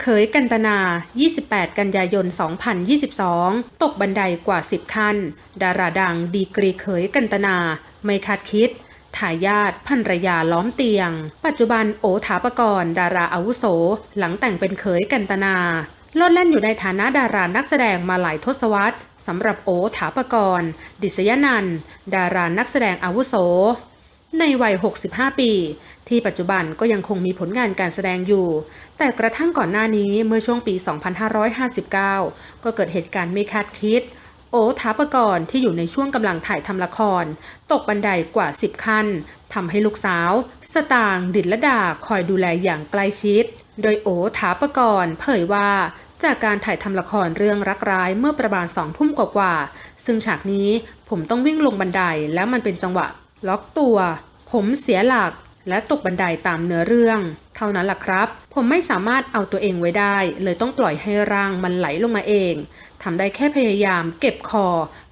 เขยกันตนา 28 กันยายน 2022 ตกบันไดกว่า 10 ขั้น ดาราดังดีกรีเขยกันตนา ไม่คาดคิดทายาทภรรยาล้อมเตียง ปัจจุบันโอถาปกรณ์ดาราอาวุโส หลังแต่งเป็นเขยกันตนาลดแล่นอยู่ในฐานะดารานักแสดงมาหลายทศวรรษสำหรับโอถาปกรณ์ ดิษยนัน ดารานักแสดงอาวุโส ในวัย 65 ปี ที่ปัจจุบันก็ยังคงมีผลงานการแสดงอยู่ แต่กระทั่งก่อนหน้านี้เมื่อช่วงปี 2559 ก็เกิดเหตุการณ์ไม่คาดคิด โอทาปกรณ์ที่อยู่ในช่วงกำลังถ่ายทำละคร ตกบันไดกว่า 10 ขั้นทำให้ลูกสาว สตางค์ดิดละดาคอยดูแลอย่างใกล้ชิด โดยโอถาปกรณ์เผยว่าจากการถ่ายทำละครเรื่องรักร้ายเมื่อประมาณสองทุ่มกว่าๆ ซึ่งฉากนี้ผมต้องวิ่งลงบันไดแล้วมันเป็นจังหวะ ล็อกตัว ผมเสียหลักและตกบันไดตามเนื้อเรื่อง เท่านั้นล่ะครับ ผมไม่สามารถเอาตัวเองไว้ได้ เลยต้องปล่อยให้ร่างมันไหลลงมาเองทำได้แค่พยายามเก็บคอ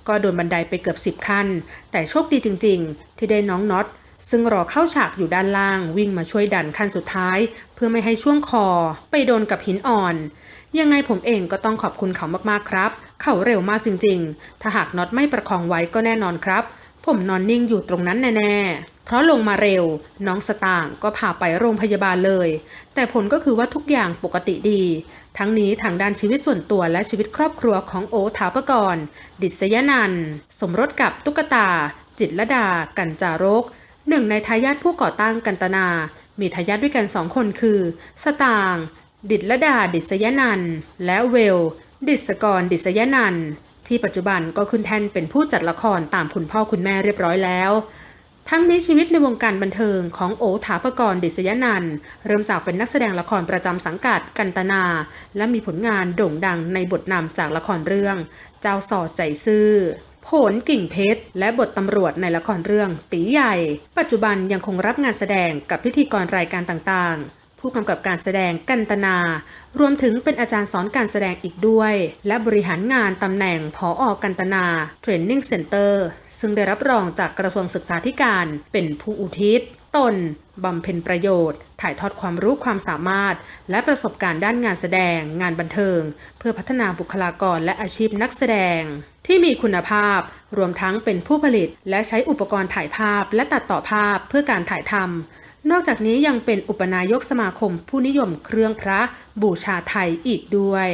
ก็โดนบันไดไปเกือบสิบขั้น แต่โชคดีจริง ๆ ที่ได้น้องน็อตซึ่งรอเข้าฉากอยู่ด้านล่างวิ่งมาช่วยดันขั้นสุดท้าย เพื่อไม่ให้ช่วงคอ ไปโดนกับหินอ่อน ยังไงผมเองก็ต้องขอบคุณเขามากๆครับ เขาเร็วมากจริง ๆ ถ้าหากน็อตไม่ประคองไว้ก็แน่นอนครับ ผมนอนนิ่งอยู่ตรงนั้นแน่ๆ เพราะลงมาเร็ว น้องสตางค์ก็พาไปโรงพยาบาลเลย แต่ผลก็คือว่าทุกอย่างปกติดี ทั้งนี้ทางด้านชีวิตส่วนตัวและชีวิตครอบครัวของโอถาปกรณ์ ดิษยนันสมรสกับตุ๊กตา จิตรดา กันจารก หนึ่งในทายาทผู้ก่อตั้งกันตนา มีทายาทด้วยกันสองคนคือ สตางค์ดิตรดา ดิษยนันและเวล ดิษกร ดิษยนัน ที่ปัจจุบันก็ขึ้นแท่นเป็นผู้จัดละครตามคุณพ่อคุณแม่เรียบร้อยแล้ว ทั้งนี้ชีวิตในวงการบันเทิงของโอถาปกรณ์ดิษยนันเริ่มจากเป็นนักแสดงละครประจำสังกัดกันตนา และมีผลงานโด่งดังในบทนำจากละครเรื่อง เจ้าสอดใจซื่อโผลกิ่งเพชร และบทตำรวจในละครเรื่องตีใหญ่ ปัจจุบันยังคงรับงานแสดงกับพิธีกรรายการต่างๆ ผู้กำกับการแสดงกันตนา รวมถึงเป็นอาจารย์สอนการแสดงอีกด้วย และบริหารงานตำแหน่งผออกันตนา Training Center ซึ่งได้รับรองจากกระทรวงศึกษาธิการเป็นผู้อุทิศ ตนบำเพ็ญประโยชน์ ถ่ายทอดความรู้ความสามารถ และประสบการณ์ด้านงานแสดง งานบันเทิง เพื่อพัฒนาบุคลากรและอาชีพนักแสดง ที่มีคุณภาพ รวมทั้งเป็นผู้ผลิต และใช้อุปกรณ์ถ่ายภาพและตัดต่อภาพเพื่อการถ่ายทำ นอกจากนี้ยังเป็นอุปนายกสมาคมผู้นิยมเครื่องพระบูชาไทยอีกด้วย